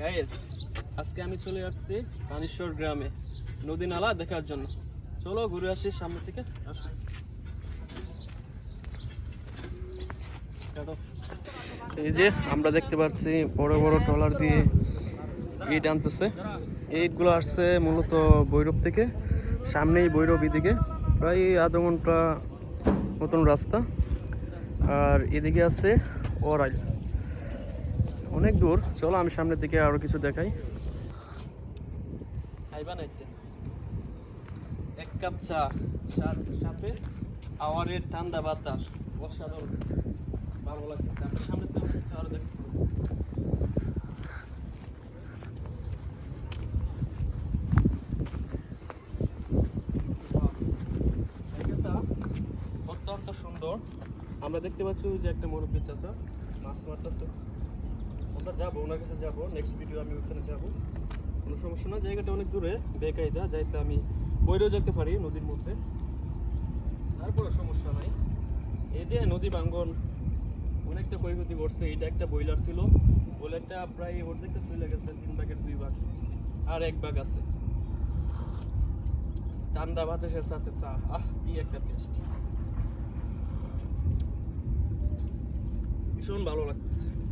Guys আজকে আমি চলে আসছি কানেশ্বর গ্রামে। নদী নালা দেখার জন্য। চলো ঘুরে আসি সামনে থেকে। এই যে আমরা দেখতে পাচ্ছি বড় বড় ট্রলার দিয়ে ইট আনতেছে। ইটগুলো আসছে মূলত ভৈরব থেকে, সামনেই ভৈরব এদিকে প্রায় আধ ঘণ্টা মতন রাস্তা। আর এদিকে আছে ওরাইল। অনেক দূর। চলো, আমি সামনের দিকে আরও কিছু দেখাই। এক কাপ চা আওয়ারের ঠান্ডা বাতাস। অসাধারণ। তো কিছু আরও দেখতে। অত্যন্ত সুন্দর। আমরা দেখতে পাচ্ছি যে একটা মুরব্বী চাচা, মাছ মারতেছে। আমরা যাব, ওনার কাছে যাব নেক্সট ভিডিও আমি ওখানে যাব। কোনো সমস্যা না, জায়গাটা অনেক দূরে, বেকায়দা, যাইতে আমি বইরেও যেতে পারি নদীর মধ্যে। তারপরে সমস্যা নাই। এই যে নদী ভাঙ্গন, অনেকটা ক্ষয়ক্ষতি করছে, এটা একটা বইলার ছিল। বইলারটা প্রায় অর্ধেকটা চলে গেছে, তিন ভাগের দুই ভাগ, আর এক ভাগ আছে। ঠান্ডা বাতাসের সাথে চা, আহ, কি একটা টেস্ট ভীষণ ভালো লাগতেছে।